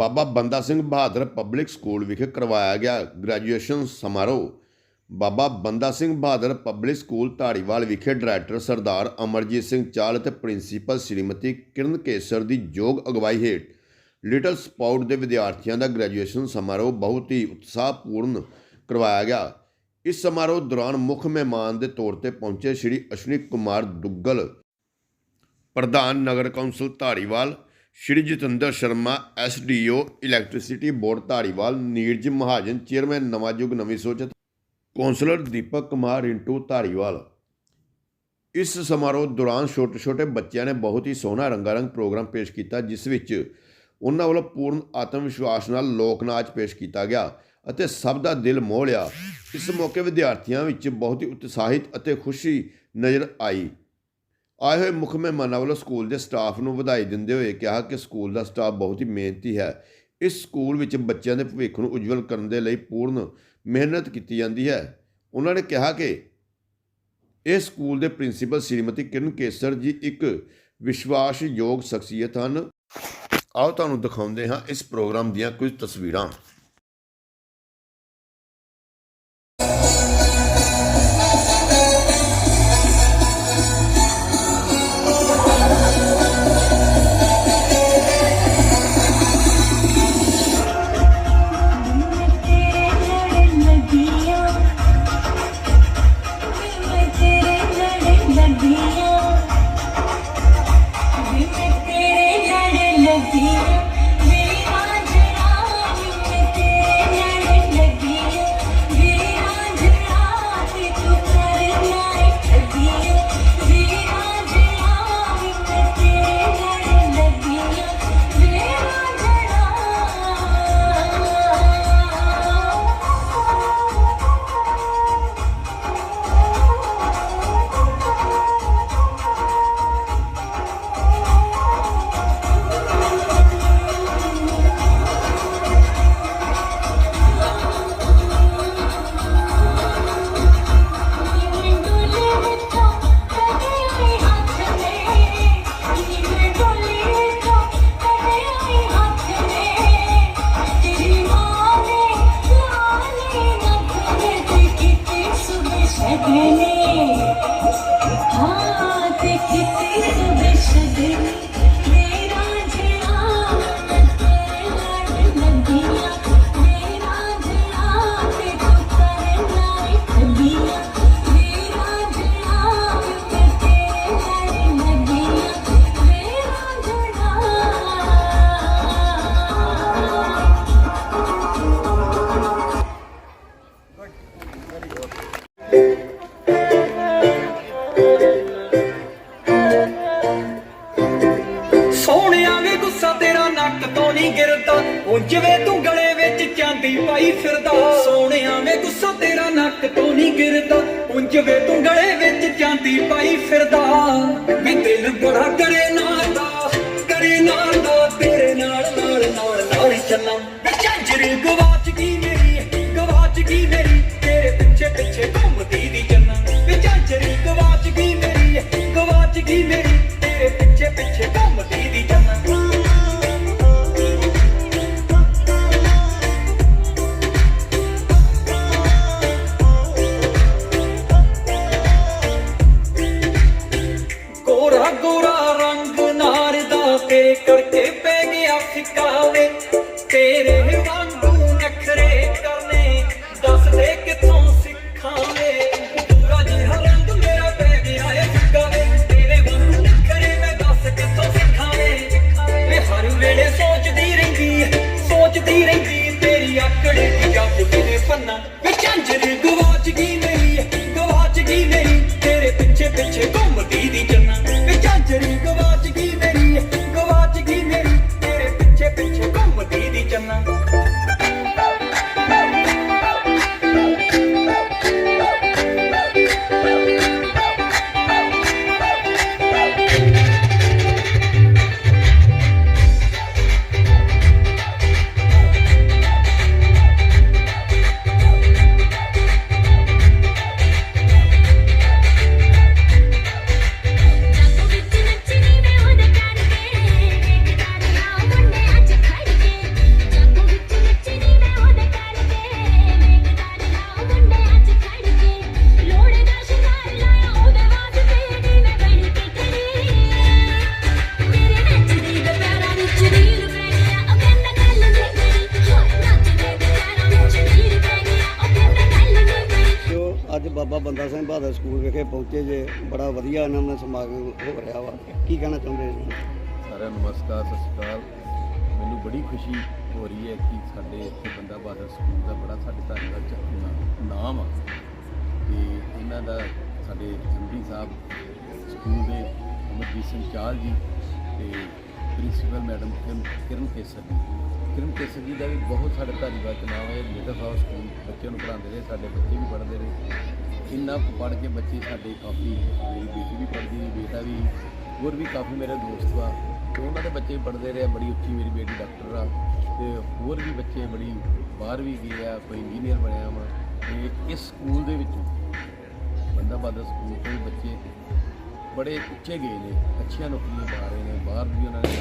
ਬਾਬਾ Banda Singh Bahadur public school ਵਿਖੇ ਕਰਵਾਇਆ ਗਿਆ ਗ੍ਰੈਜੂਏਸ਼ਨ ਸਮਾਰੋਹ। ਬਾਬਾ ਬੰਦਾ ਸਿੰਘ ਬਹਾਦਰ ਪਬਲਿਕ ਸਕੂਲ ਧਾਰੀਵਾਲ ਵਿਖੇ ਡਾਇਰੈਕਟਰ ਸਰਦਾਰ ਅਮਰਜੀਤ ਸਿੰਘ ਚਾਲ ਅਤੇ ਪ੍ਰਿੰਸੀਪਲ ਸ਼੍ਰੀਮਤੀ ਕਿਰਨ ਕੇਸਰ ਦੀ ਯੋਗ ਅਗਵਾਈ ਹੇਠ ਲਿਟਲ ਸਪਾਊਟ ਦੇ ਵਿਦਿਆਰਥੀਆਂ ਦਾ ਗ੍ਰੈਜੂਏਸ਼ਨ ਸਮਾਰੋਹ ਬਹੁਤ ਹੀ ਉਤਸ਼ਾਹਪੂਰਨ ਕਰਵਾਇਆ ਗਿਆ। ਇਸ ਸਮਾਰੋਹ ਦੌਰਾਨ ਮੁੱਖ ਮਹਿਮਾਨ ਦੇ ਤੌਰ ਤੇ ਪਹੁੰਚੇ ਸ਼੍ਰੀ ਅਸ਼ਵਨੀ ਕੁਮਾਰ ਦੁੱਗਲ, ਪ੍ਰਧਾਨ ਨਗਰ council Dhariwal Shri Jatinder Sharma SDO electricity board, Dhariwal, Neeraj Mahajan, chairman, ਨਵਾਂ ਨਵੀਂ ਸੋਚ ਕੌਂਸਲਰ ਦੀਪਕ ਕੁਮਾਰ ਰਿੰਟੂ, ਧਾਰੀਵਾਲ। ਇਸ ਸਮਾਰੋਹ ਦੌਰਾਨ ਛੋਟੇ-ਛੋਟੇ ਬੱਚਿਆਂ ਨੇ ਬਹੁਤ ਹੀ ਸੋਹਣਾ ਰੰਗਾਰੰਗ ਪ੍ਰੋਗਰਾਮ ਪੇਸ਼ ਕੀਤਾ, ਜਿਸ ਵਿੱਚ ਉਹਨਾਂ ਵੱਲੋਂ ਪੂਰਨ ਆਤਮ ਵਿਸ਼ਵਾਸ ਨਾਲ ਲੋਕ ਨਾਚ ਪੇਸ਼ ਕੀਤਾ ਗਿਆ ਅਤੇ ਸਭ ਦਾ ਦਿਲ ਮੋਹ ਲਿਆ। ਇਸ ਮੌਕੇ ਵਿਦਿਆਰਥੀਆਂ ਵਿੱਚ ਬਹੁਤ ਹੀ ਉਤਸ਼ਾਹਿਤ ਅਤੇ ਖੁਸ਼ੀ ਨਜ਼ਰ ਆਈ। ਆਏ ਹੋਏ ਮੁੱਖ ਮਹਿਮਾਨਾਂ ਵੱਲੋਂ ਸਕੂਲ ਦੇ ਸਟਾਫ ਨੂੰ ਵਧਾਈ ਦਿੰਦੇ ਹੋਏ ਕਿਹਾ ਕਿ ਸਕੂਲ ਦਾ ਸਟਾਫ ਬਹੁਤ ਹੀ ਮਿਹਨਤੀ ਹੈ। ਇਸ ਸਕੂਲ ਵਿੱਚ ਬੱਚਿਆਂ ਦੇ ਭਵਿੱਖ ਨੂੰ ਉਜਵਲ ਕਰਨ ਦੇ ਲਈ ਪੂਰਨ ਮਿਹਨਤ ਕੀਤੀ ਜਾਂਦੀ ਹੈ। ਉਹਨਾਂ ਨੇ ਕਿਹਾ ਕਿ ਇਸ ਸਕੂਲ ਦੇ ਪ੍ਰਿੰਸੀਪਲ ਸ਼੍ਰੀਮਤੀ ਕਿਰਨ ਕੇਸਰ ਜੀ ਇੱਕ ਵਿਸ਼ਵਾਸਯੋਗ ਸ਼ਖਸੀਅਤ ਹਨ। ਆਓ ਤੁਹਾਨੂੰ ਦਿਖਾਉਂਦੇ ਹਾਂ ਇਸ ਪ੍ਰੋਗਰਾਮ ਦੀਆਂ ਕੁਝ ਤਸਵੀਰਾਂ। हाँ ਨਹੀਂ ਉਂਝ ਵੇ ਤੂੰ ਗਲੇ ਵਿੱਚ ਚਾਂਦੀ ਪਾਈ ਫਿਰਦਾ। ਸੋਹਣਿਆ ਵੇ ਗੁੱਸਾ ਤੇਰਾ ਨੱਕ ਤੋਂ ਨਹੀਂ ਗਿਰਦਾ। ਉਂਝ ਵੇ ਤੂੰ ਗਲੇ ਵਿੱਚ ਚਾਂਦੀ ਪਾਈ ਫਿਰਦਾ। ਮੈਂ ਦਿਲ ਬੜਾ ਕਰੇ ਗੋਰਾ ਰੰਗ ਨਾਰ ਦਾ ਤੇਰੇ ਕਰਕੇ ਪੈ ਗਿਆ ਫਿਕਾਵੇ ਤੇਰੇ ਵਾਂਗੂ ਨਖਰੇ ਕਰਨੇ, ਦੱਸ ਦੇ ਬੰਦਾ ਸਿੰਘ ਬਹਾਦਰ ਸਕੂਲ ਵਿਖੇ ਪਹੁੰਚੇ ਜੇ, ਬੜਾ ਵਧੀਆ ਇਹਨਾਂ ਦਾ ਸਮਾਗਮ ਹੋ ਰਿਹਾ ਵਾ। ਕੀ ਕਹਿਣਾ ਚਾਹੁੰਦੇ ਜੀ ਸਾਰਿਆਂ ਨੂੰ ਨਮਸਕਾਰ, ਸਤਿ ਸ਼੍ਰੀ ਅਕਾਲ। ਮੈਨੂੰ ਬੜੀ ਖੁਸ਼ੀ ਹੋ ਰਹੀ ਹੈ ਕਿ ਸਾਡੇ ਇੱਥੇ ਬੰਦਾ ਬਹਾਦਰ ਸਕੂਲ ਦਾ ਬੜਾ ਸਾਡੇ ਧੰਨਵਾਦ ਚ ਨਾਮ ਆ। ਤੇ ਇਹਨਾਂ ਦਾ ਸਾਡੇ ਐਮਡੀ ਸਾਹਿਬ ਸਕੂਲ ਦੇ ਅਮਰਜੀਤ ਸਿੰਘ ਚਾਲ ਜੀ ਤੇ ਪ੍ਰਿੰਸੀਪਲ ਮੈਡਮ ਕਿਰਨ ਕਿਰਨ ਕੇਸਰ ਜੀ। ਕਿਰਨ ਕੇਸਰ ਜੀ ਦਾ ਵੀ ਬਹੁਤ ਸਾਡੇ ਧੰਨਵਾਦ ਚ ਨਾਮ ਹੈ। ਮਿਡਲ ਹਾਊਸ ਸਕੂਲ ਬੱਚਿਆਂ ਨੂੰ ਪੜ੍ਹਾਉਂਦੇ ਰਹੇ, ਸਾਡੇ ਬੱਚੇ ਵੀ ਪੜ੍ਹਦੇ ਰਹੇ। ਇੰਨਾ ਪੜ੍ਹ ਕੇ ਬੱਚੇ ਸਾਡੇ ਕਾਫੀ ਮੇਰੀ ਬੇਟੀ ਵੀ ਪੜ੍ਹਦੀ ਬੇਟਾ ਵੀ, ਹੋਰ ਵੀ ਕਾਫੀ ਮੇਰੇ ਦੋਸਤ ਵਾ। ਤੇ ਉਹਨਾਂ ਦੇ ਬੱਚੇ ਪੜ੍ਹਦੇ ਰਹੇ ਬੜੀ ਉੱਚੀ ਮੇਰੀ ਬੇਟੀ ਡਾਕਟਰ ਆ। ਤੇ ਹੋਰ ਵੀ ਬੱਚੇ ਬੜੀ ਬਾਹਰ ਵੀ ਗਏ ਆ, ਕੋਈ ਇੰਜੀਨੀਅਰ ਬਣਿਆ ਵਾ। ਤੇ ਇਸ ਸਕੂਲ ਦੇ ਵਿੱਚ ਬੰਦਾ ਬਾਦਰ ਸਕੂਲ ਤੋਂ ਬੱਚੇ ਬੜੇ ਉੱਚੇ ਗਏ ਨੇ, ਅੱਛੀਆਂ ਨੌਕਰੀਆਂ ਪਾ ਰਹੇ ਨੇ। ਬਾਹਰ ਵੀ ਉਹਨਾਂ ਨੇ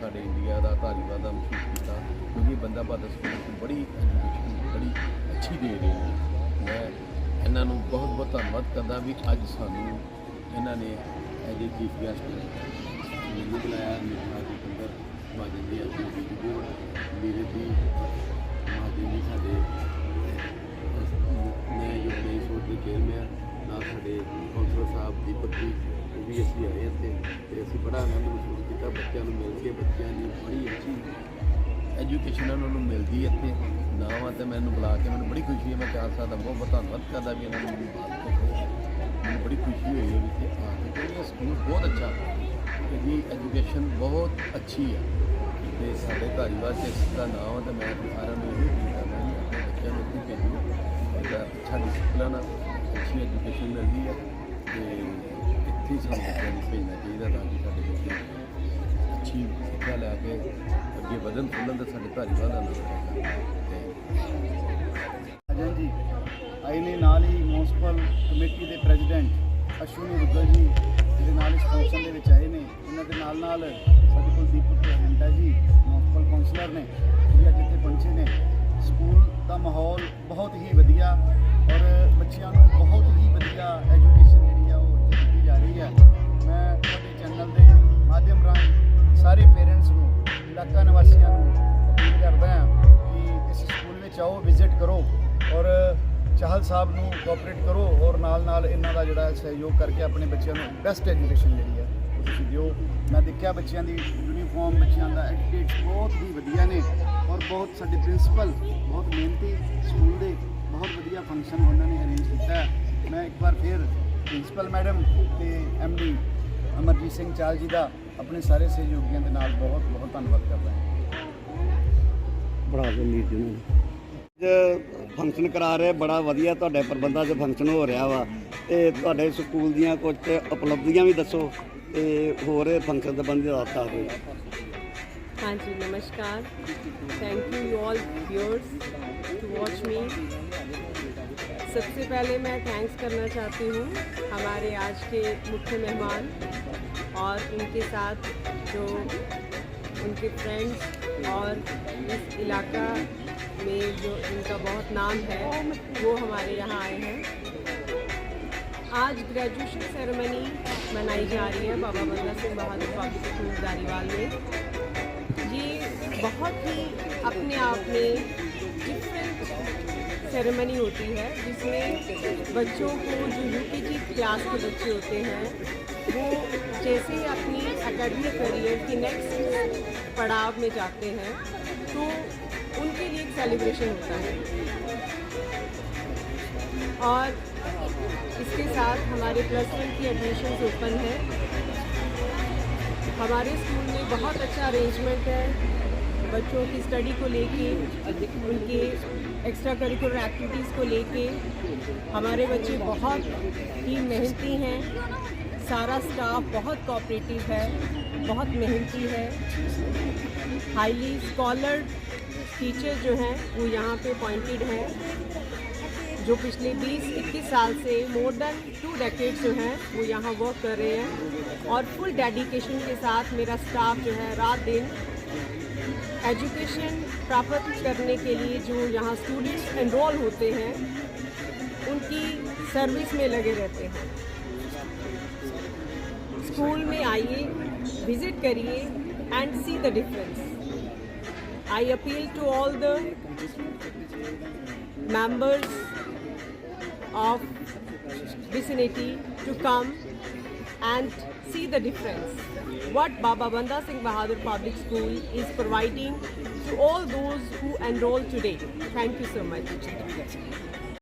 ਸਾਡੇ ਇੰਡੀਆ ਦਾ, ਧਾਰੀਵਾਲ ਦਾ ਮਸ਼ਹੂਰ ਕੀਤਾ, ਕਿਉਂਕਿ ਬੰਦਾ ਬਾਦਰ ਸਕੂਲ ਤੋਂ ਬੜੀ ਐਜੂਕੇਸ਼ਨ ਬੜੀ ਅੱਛੀ ਦੇ ਰਹੇ ਨੇ। ਮੈਂ ਇਹਨਾਂ ਨੂੰ ਬਹੁਤ ਬਹੁਤ ਧੰਨਵਾਦ ਕਰਦਾ ਵੀ ਅੱਜ ਸਾਨੂੰ ਇਹਨਾਂ ਨੇ ਐਜ ਏ ਚੀਫ ਗੈਸਟ ਮੈਨੂੰ ਬੁਲਾਇਆ, ਮੇਰੇ ਨਾਲ ਜਿੰਦਰ ਮਾਜਨ ਜੀ ਅੱਜ ਵੀਡੀਓ ਮੇਰੇ ਦੀ ਮਾਜਨ ਜੀ ਸਾਡੇ, ਮੈਂ ਜੋ ਸੋਚ ਦੇ ਚੇਅਰਮੈਨ ਨਾਲ ਸਾਡੇ ਕੌਂਸਲਰ ਸਾਹਿਬ, ਦੀਪਕ ਜੀ, ਉਹ ਵੀ ਅਸੀਂ ਆਏ ਇੱਥੇ ਤੇ ਅਸੀਂ ਬੜਾ ਆਨੰਦ ਮਹਿਸੂਸ ਕੀਤਾ, ਬੱਚਿਆਂ ਨੂੰ ਮਿਲ ਕੇ, ਬੱਚਿਆਂ ਦੀ ਬੜੀ ਅੱਛੀ ਐਜੂਕੇਸ਼ਨ ਉਹਨਾਂ ਨੂੰ ਮਿਲਦੀ ਇੱਥੇ। ਨਾਮ ਆ ਤੇ ਮੈਨੂੰ ਬੁਲਾ ਕੇ ਮੈਨੂੰ ਬੜੀ ਖੁਸ਼ੀ ਹੈ ਮੈਂ ਚਾਰ ਸਾਲ ਦਾ ਬਹੁਤ ਬਹੁਤ ਧੰਨਵਾਦ ਕਰਦਾ ਵੀ ਇਹਨਾਂ ਨੇ ਮੈਨੂੰ ਬਾਤ ਕੀਤੀ ਮੈਨੂੰ ਬੜੀ ਖੁਸ਼ੀ ਹੋਈ ਹੈ ਵੀ ਇੱਥੇ ਆ ਕੇ ਕਿਉਂਕਿ ਸਕੂਲ ਬਹੁਤ ਅੱਛਾ ਇਹਦੀ ਐਜੂਕੇਸ਼ਨ ਬਹੁਤ ਅੱਛੀ ਹੈ ਤੇ ਸਾਡੇ ਧਾਰੀਵਾਲ ਚ ਇਸ ਦਾ ਨਾਮ ਆ ਤੇ ਮੈਂ ਆਪਣੇ ਸਾਰਿਆਂ ਨੂੰ ਇਹ ਵੀ ਕਰਦਾ ਆਪਣੇ ਬੱਚਿਆਂ ਨੂੰ ਇੱਥੇ ਭੇਜੋ। ਇਹਦਾ ਅੱਛਾ ਡਿਸਪਲਿਨ ਆ, ਅੱਛੀ ਐਜੂਕੇਸ਼ਨ ਮਿਲਦੀ ਹੈ ਤੇ ਇੱਥੇ ਹੀ ਸਾਨੂੰ ਬੱਚਿਆਂ ਨੂੰ ਭੇਜਣਾ ਚਾਹੀਦਾ ਤਾਂ ਕਿ ਸਾਡੇ ਬੱਚੇ ਅੱਛੀ ਸਿੱਖਿਆ ਲੈ ਕੇ ਅੱਗੇ ਵਧਣ ਫੁੱਲਣ ਦਾ ਸਾਡੇ ਧਾਰੀਵਾਲ ਦਾ ਨਾਮ ਤੇ ਅਜਨ ਜੀ ਆਏ ਨੇ ਨਾਲ ਹੀ ਮਿਊਨਿਸਪਲ ਕਮੇਟੀ ਦੇ ਪ੍ਰੈਜ਼ੀਡੈਂਟ ਅਸ਼ਵਨੀ ਰੁੱਦਲ ਜੀ ਜਿਹੜੇ ਨਾਲ ਇਸ ਫੰਕਸ਼ਨ ਦੇ ਵਿੱਚ ਆਏ ਨੇ। ਇਹਨਾਂ ਦੇ ਨਾਲ ਨਾਲ ਸਾਡੇ ਕੋਲ ਦੀਪਕ ਰੰਟਾ ਜੀ ਮਿਊਨਿਸਪਲ ਕਾਉਂਸਲਰ ਨੇ ਇਹ ਵੀ ਅੱਜ ਇੱਥੇ ਪਹੁੰਚੇ ਨੇ। ਸਕੂਲ ਦਾ ਮਾਹੌਲ ਬਹੁਤ ਹੀ ਵਧੀਆ ਔਰ ਬੱਚਿਆਂ ਨੂੰ ਬਹੁਤ ਹੀ ਵਧੀਆ ਐਜੂਕੇਸ਼ਨ ਜਿਹੜੀ ਆ ਉਹ ਦਿੱਤੀ ਜਾ ਰਹੀ ਹੈ ਮੈਂ ਤੁਹਾਡੇ ਚੈਨਲ ਦੇ ਮਾਧਿਅਮ ਰਾਹੀਂ ਸਾਰੇ ਪੇਰੈਂਟਸ ਨੂੰ ਇਲਾਕਾ ਨਿਵਾਸੀਆਂ ਨੂੰ ਅਪੀਲ ਕਰਦਾ ਹਾਂ ਕਿ ਇਸ ਸਕੂਲ ਵਿੱਚ ਆਓ ਵਿਜ਼ਿਟ ਕਰੋ ਔਰ ਚਾਹਲ ਸਾਹਿਬ ਨੂੰ ਕੋਆਪਰੇਟ ਕਰੋ ਔਰ ਨਾਲ ਨਾਲ ਇਹਨਾਂ ਦਾ ਜਿਹੜਾ ਸਹਿਯੋਗ ਕਰਕੇ ਆਪਣੇ ਬੱਚਿਆਂ ਨੂੰ ਬੈਸਟ ਐਜੂਕੇਸ਼ਨ ਜਿਹੜੀ ਹੈ ਉਹ ਤੁਸੀਂ ਦਿਓ। ਮੈਂ ਦੇਖਿਆ ਬੱਚਿਆਂ ਦੀ ਯੂਨੀਫਾਰਮ ਬੱਚਿਆਂ ਦਾ ਐਟੀਟਿਊਡ ਬਹੁਤ ਹੀ ਵਧੀਆ ਨੇ ਔਰ ਬਹੁਤ ਸਾਡੇ ਪ੍ਰਿੰਸੀਪਲ ਬਹੁਤ ਮਿਹਨਤੀ ਸਕੂਲ ਦੇ ਬਹੁਤ ਵਧੀਆ ਫੰਕਸ਼ਨ ਉਹਨਾਂ ਨੇ ਅਰੇਂਜ ਕੀਤਾ ਹੈ। ਮੈਂ ਇੱਕ ਵਾਰ ਫਿਰ ਪ੍ਰਿੰਸੀਪਲ ਮੈਡਮ ਤੇ ਐਮਡੀ ਅਮਰਜੀਤ ਸਿੰਘ ਚਾਲ ਜੀ ਦਾ ਆਪਣੇ ਸਾਰੇ ਸਹਿਯੋਗੀਆਂ ਦੇ ਨਾਲ ਬਹੁਤ ਬਹੁਤ ਧੰਨਵਾਦ ਕਰਦਾ ਹਾਂ ਬੜਾ ਜਮੀਰ ਜੀ ਨੂੰ ਫੰਕਸ਼ਨ ਕਰਾ ਰਹੇ ਬੜਾ ਵਧੀਆ ਤੁਹਾਡੇ ਪ੍ਰਬੰਧਾਂ 'ਚ ਫੰਕਸ਼ਨ ਹੋ ਰਿਹਾ ਵਾ ਤੇ ਤੁਹਾਡੇ ਸਕੂਲ ਦੀਆਂ ਕੁਝ ਉਪਲਬਧੀਆਂ ਵੀ ਦੱਸੋ ਤੇ ਹੋਰ ਇਹ ਫੰਕਸ਼ਨ ਦੇ ਬੰਦੇ ਦਾ ਦੱਸ ਦਿਓ हाँ जी नमस्कार thank you all viewers to watch me सबसे पहले मैं थैंक्स करना चाहती हूँ हमारे आज के मुख्य मेहमान और उनके साथ जो उनके फ्रेंड्स और इस इलाका में जो इनका बहुत नाम है, वो हमारे यहाँ आए हैं। आज ग्रेजुएशन सेरेमनी मनाई जा रही है बाबा बंदा सिंह बहादुर पब्लिक स्कूल दारीवाल में। ये बहुत ही अपने आप में डिफरेंट सेरेमनी होती है, जिसमें बच्चों को जो यूकेजी क्लास के बच्चे होते हैं वो जैसे ही अपनी एकेडमिक करियर की नेक्स्ट पड़ाव में जाते हैं तो उनके लिए एक सेलिब्रेशन होता है। और इसके साथ हमारे प्लस वन की एडमिशन ओपन है। हमारे स्कूल में बहुत अच्छा अरेंजमेंट है। बच्चों की स्टडी को लेके, उनके एक्स्ट्रा करिकुलर एक्टिविटीज़ को लेके हमारे बच्चे बहुत ही मेहनती हैं। सारा स्टाफ बहुत कोऑपरेटिव है, बहुत मेहनती है। हाईली स्कॉलर्ड टीचर जो हैं, वो यहाँ पे अपॉइंटेड हैं, जो पिछले 20-21 साल से मोर देन टू डेकेड जो हैं, वो यहाँ वर्क कर रहे हैं। और फुल डेडिकेशन के साथ मेरा स्टाफ जो है, रात दिन एजुकेशन प्राप्त करने के लिए जो यहाँ स्टूडेंट्स एनरोल होते हैं, उनकी सर्विस में लगे रहते हैं। स्कूल में आइए विजिट करिए and see the difference I appeal to all the members of vicinity to come and see the difference what Baba Banda Singh Bahadur Public School is providing to all those who enroll today. Thank you so much.